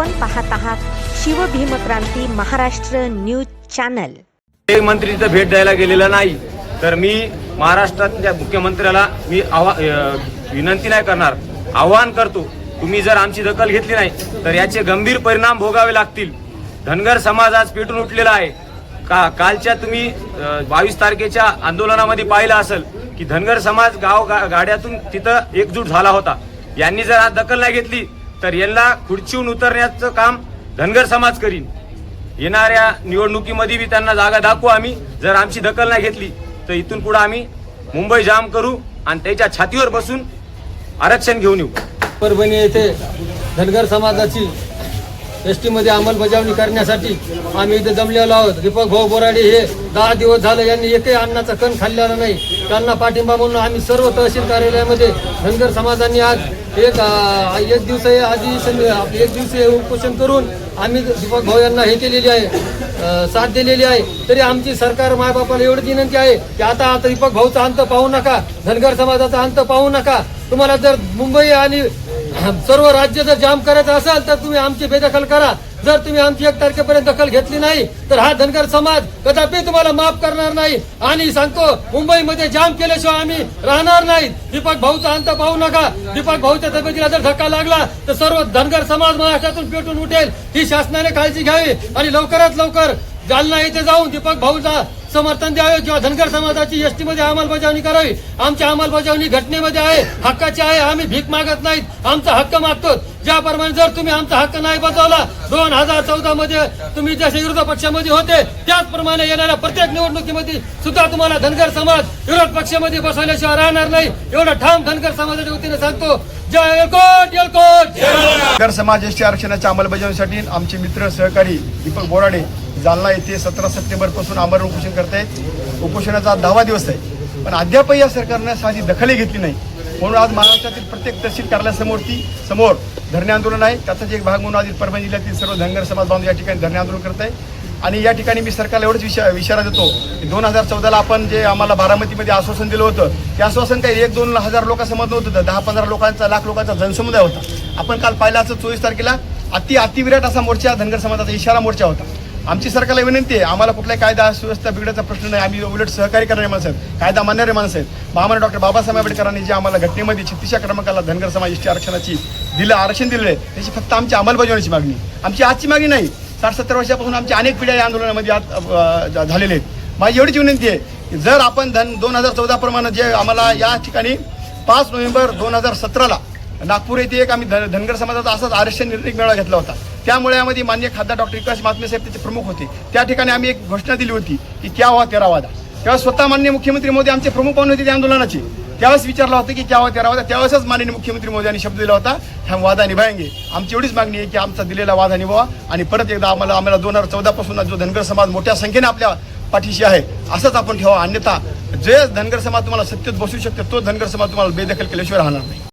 आपण पाहत आहात शिवभीमक्रांती महाराष्ट्र न्यूज चॅनल. एक मंत्री तिथं भेट द्यायला गेलेला नाही तर मी महाराष्ट्रातल्या मुख्यमंत्र्याला मी आवा विनंती नाही करणार. आवाहन करतो तुम्ही जर आमची दखल घेतली नाही तर याचे गंभीर परिणाम भोगावे लागतील. धनगर समाज आज पेटून उठलेला आहे. का कालच्या तुम्ही बावीस तारखेच्या आंदोलनामध्ये पाहिलं असेल की धनगर समाज गाव गा- गाड्यातून तिथं एकजूट झाला होता. यांनी जर आज दखल नाही घेतली तर यांना खुर्चीहून उतरण्याचं काम धनगर समाज करीन. येणाऱ्या निवडणुकीमध्ये बी त्यांना जागा दाखवू आम्ही. जर आमची दखल नाही घेतली तर इथून पुढे आम्ही मुंबई जाम करू आणि त्याच्या छातीवर बसून आरक्षण घेऊन येऊ. परभणी येथे धनगर समाजाची एस टीमध्ये अंमलबजावणी करण्यासाठी आम्ही इथे जमलेलो आहोत. दीपक भाऊ बोराडे हे दहा दिवस झाले यांनी एकही अन्नाचा कण खाल्लेला नाही. त्यांना पाठिंबा म्हणून आम्ही सर्व तहसील कार्यालयामध्ये धनगर समाजांनी आज एक एक दिवसीय आधी आपले एक दिवसीय उपोषण करून आम्ही दीपक भाऊ यांना हे केलेली आहे साथ दिलेली आहे. तरी आमची सरकार मायबापाला एवढी विनंती आहे की आता आता दीपक भाऊचा अंत पाहू नका धनगर समाजाचा अंत पाहू नका. तुम्हाला जर मुंबई आणि सर्व राज्य जर जाम करायचं असेल तर तुम्ही आमची बेदखल करा. जर तुम्ही आमची एक तारखेपर्यंत दखल घेतली नाही तर हा धनगर समाज कदापि तुम्हाला माफ करणार नाही. आणि सांगतो मुंबईमध्ये जाम केल्याशिवाय आम्ही राहणार नाही दीपक भाऊचा अंत पाहू नका. दीपक भाऊच्या तब्येतीला जर धक्का लागला तर सर्व धनगर समाज महाराष्ट्रातून पेटून उठेल. ही शासनाने काळजी घ्यावी आणि लवकरात लवकर जालना येथे जाऊन दीपक भाऊचा समर्थन द्यावे किंवा धनगर समाजाची एसटी मध्ये अंमलबजावणी करावी. आमची अंमलबजावणी घटनेमध्ये आहे हक्काची आहे आम्ही भीक मागत नाहीत. आमचा हक्क मागतो ज्याप्रमाणे जर तुम्ही आमचा हक्क नाही बजावला दोन हजार चौदा मध्ये तुम्ही जसे विरोध पक्षामध्ये होते त्याचप्रमाणे येणाऱ्या प्रत्येक निवडणुकीमध्ये सुद्धा तुम्हाला धनगर समाज विरोध पक्षामध्ये बसवल्याशिवाय राहणार नाही. एवढं ठाम धनगर समाजाच्या वतीने सांगतो. जय धनगर समाज एसटी आरक्षणाच्या अंमलबजावणीसाठी आमचे मित्र सहकारी दीपक बोराडे जालना येथे सतरा सप्टेंबरपासून आमरण उपोषण करतायत. उपोषणाचा दहावा दिवस आहे. पण अद्यापही या सरकारनं साधी दखलही घेतली नाही. म्हणून आज महाराष्ट्रातील प्रत्येक तहसील कार्यालयासमोर ती समोर धरणे आंदोलन आहे. त्याचाच एक भाग म्हणून आज परभणी जिल्ह्यातील सर्व धनगर समाज बांधव या ठिकाणी धरणे आंदोलन करत आहे. आणि या ठिकाणी मी सरकारला एवढंच विशा इशारा देतो की दोन हजार चौदाला आपण जे आम्हाला बारामतीमध्ये आश्वासन दिलं होतं ते आश्वासन काही एक दोन हजार लोकांसमोर नव्हतं. तर दहा पंधरा लोकांचा लाख लोकांचा जनसमुदाय होता. आपण काल पाहिलं असं चोवीस तारखेला अति अतिविराट असा मोर्चा धनगर समाजाचा इशारा मोर्चा होता. आमची सरकारला विनंती आहे आम्हाला कुठल्या कायदा सुव्यवस्था बिघडायचा प्रश्न नाही. आम्ही उलट सहकार्य करणारे माणसं आहेत कायदा मानणारे माणसं आहेत. महामान्य डॉक्टर बाबासाहेब आंबेडकरांनी जे आम्हाला घटनेमध्ये छत्तीसच्या क्रमांकाला धनगर समाज एसटी आरक्षणाची दिलं आरक्षण दिलेलं आहे त्याची फक्त आमची अंमलबजावणीची मागणी. आमची आजची मागणी नाही. साठ सत्तर वर्षापासून आमच्या अनेक पिढ्या या आंदोलनामध्ये आज झालेले आहेत. माझी एवढीच विनंती आहे की जर आपण धन दोन हजार चौदाप्रमाणे जे आम्हाला या ठिकाणी पाच नोव्हेंबर दोन हजार सतराला नागपूर येथे एक आम्ही धन धनगर समाजाचा असाच आरक्षण निर्णय मेळावा घेतला होता. त्यामुळे यामध्ये मान्य खासदार डॉक्टर विकास महात्मे साहेब त्याचे प्रमुख होते. त्या ठिकाणी आम्ही एक घोषणा दिली होती की क्या हुआ तेरा वादा. तेव्हा स्वतः मान्य मुख्यमंत्री मोदी आमचे प्रमुख पाहून होते त्या आंदोलनाचे. त्यावेळेस विचारला होता की क्या हुआ तेरा वादा? त्यावेळेसच माननीय मुख्यमंत्री मोदी यांनी शब्द दिला होता हा वादा निभायंगे. आमची एवढीच मागणी आहे की आमचा दिलेला वादा निभावा आणि परत एकदा आम्हाला आम्हाला दोन हजार चौदापासून जो धनगर समाज मोठ्या संख्येने आपल्या पाठीशी आहे असंच आपण ठेवा. अन्यथा जे धनगर समाज तुम्हाला सत्तेत बसू शकते तो धनगर समाज तुम्हाला बेदखल केल्याशिवाय राहणार नाही.